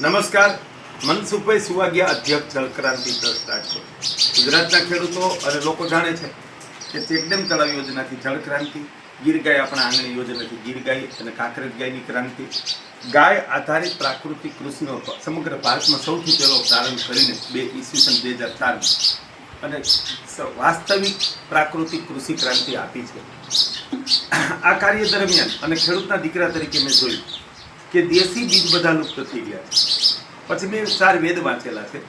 નમસ્કાર. મનસુખભાઈ સુવાગિયા અધ્યક્ષ જળક્રાંતિ ટ્રસ્ટ છે ગુજરાતના ખેડૂતો અને લોકો જાણે છે કે ચેકડેમ તળાવ યોજનાથી જળક્રાંતિ ગીર ગાય આપણા આંગણે યોજનાથી ગીર ગાય અને કાંકરેજ ગાયની ક્રાંતિ, ગાય આધારિત પ્રાકૃતિક કૃષિનો સમગ્ર ભારતમાં સૌથી પહેલો પ્રારંભ કરીને બે ઈસવીસન બે હજાર ચારમાં અને વાસ્તવિક પ્રાકૃતિક કૃષિ ક્રાંતિ આપી છે. આ કાર્ય દરમિયાન અને ખેડૂતના દીકરા તરીકે મેં જોયું કે દેશી બીજ બધા લુપ્ત થઈ ગયા છે. પછી મેં ચાર વેદ વાંચેલા છે.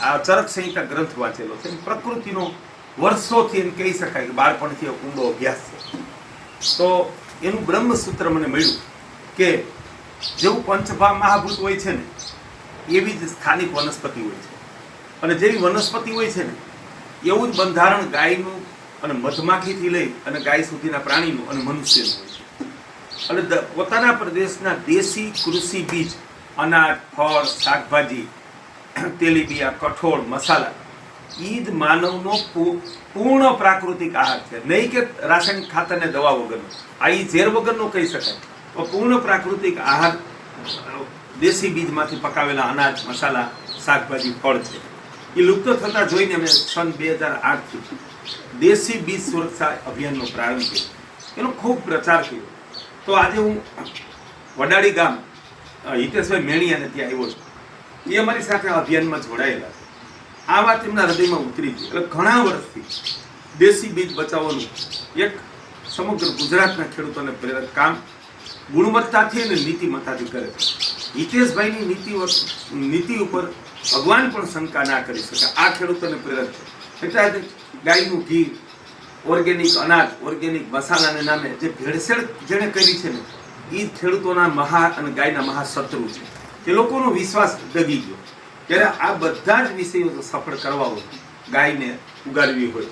આ ચરક સંહિતા ગ્રંથ વાંચેલો છે. પ્રકૃતિનો વર્ષોથી એમ કહી શકાય કે બાળપણથી ઊંડો અભ્યાસ છે. તો એનું બ્રહ્મસૂત્ર મને મળ્યું કે જેવું પંચભા મહાભૂત હોય છે ને, એવી જ સ્થાનિક વનસ્પતિ હોય છે. અને જેવી વનસ્પતિ હોય છે ને, એવું જ બંધારણ ગાયનું અને મધમાખીથી લઈ અને ગાય સુધીના પ્રાણીનું અને મનુષ્યનું હોય છે. અને પોતાના પ્રદેશના દેશી કૃષિ બીજ, અનાજ, ફળ, શાકભાજી તેલીબિયા કઠોળ, મસાલા, ઈદ માનવનો પૂર્ણ પ્રાકૃતિક આહાર છે. નહીં કે રાસાયણિક ખાતર ને દવા વગરનો. આ ઈ ઝેર વગરનો કહી શકાય. તો પૂર્ણ પ્રાકૃતિક આહાર, દેશી બીજમાંથી પકાવેલા અનાજ, મસાલા, શાકભાજી, ફળ છે. એ લુપ્ત થતા જોઈને અમે સન બે હજાર આઠથી દેશી બીજ સુરક્ષા અભિયાનનો પ્રારંભ કર્યો. એનો ખૂબ પ્રચાર કર્યો. તો આજે હું વડાળી ગામ હિતેશભાઈ મેણિયાને ત્યાં આવ્યો છું. એ અમારી સાથે આ અભિયાનમાં જોડાયેલા છે. આ વાત એમના હૃદયમાં ઉતરી ગઈ. એટલે ઘણા વર્ષથી દેશી બીજ બચાવવાનું એક સમગ્ર ગુજરાતના ખેડૂતોને પ્રેરક કામ ગુણવત્તાથી અને નીતિમત્તાથી કરે છે. હિતેશભાઈની નીતિ નીતિ ઉપર ભગવાન પણ શંકા ના કરી શકે. આ ખેડૂતોને પ્રેરક છે. એટલે આજે ગાયનું ઘી ઓર્ગેનિક અનાજ ઓર્ગેનિક મસાલાને નામે જે ભેળસેળ જેણે કરી છે ને એ ખેડૂતોના મહા અને ગાયના મહાશત્રુ છે. એ લોકોનો વિશ્વાસ ડગી ગયો. ત્યારે આ બધા જ વિષયો સફળ કરવા હોય, ગાયને ઉગાડવી હોય,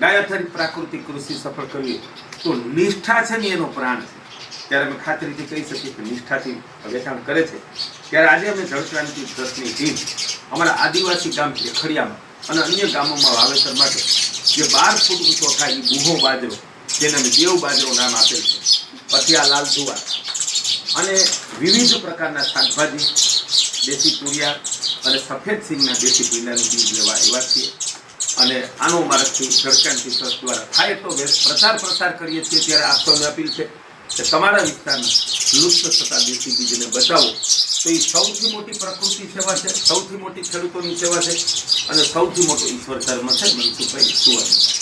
ગાય આધારિત પ્રાકૃતિક કૃષિ સફળ કરવી તો નિષ્ઠા છે ને એનો પ્રાણ છે. ત્યારે અમે ખાતરીથી કહી શકીએ કે નિષ્ઠાથી વેચાણ કરે છે. ત્યારે આજે અમે જળક્રાંતિ ટ્રસ્ટની ટીમ, અમારા આદિવાસી ગામ છે ખડિયામાં અને અન્ય ગામોમાં વાવેતર માટે જે બાર ફૂટ ઊંચો થાય એ ગુહો બાજરો, જેને દેવ બાજરો નામ આપેલ છે, પછી આ લાલ જુવાર અને વિવિધ પ્રકારના શાકભાજી, દેશી તુરિયા અને સફેદ સિંગના દેશી પીલાનું બીજ લેવા આવ્યા છીએ. અને આનો મારાથી જળકાંતિ ટ્રસ્ટ દ્વારા થાય તો પ્રચાર પ્રસાર કરીએ છીએ, ત્યારે આપ સૌને અપીલ છે કે તમારા વિસ્તારના લુપ્ત થતા દેશી બીજને બચાવો. તો એ સૌથી મોટી પ્રકૃતિ સેવા છે. સૌથી મોટી ખેડૂતોની સેવા છે. અને સૌથી મોટો ઈશ્વર ધર્મ છે મનસુખભાઈ સુવર્ણ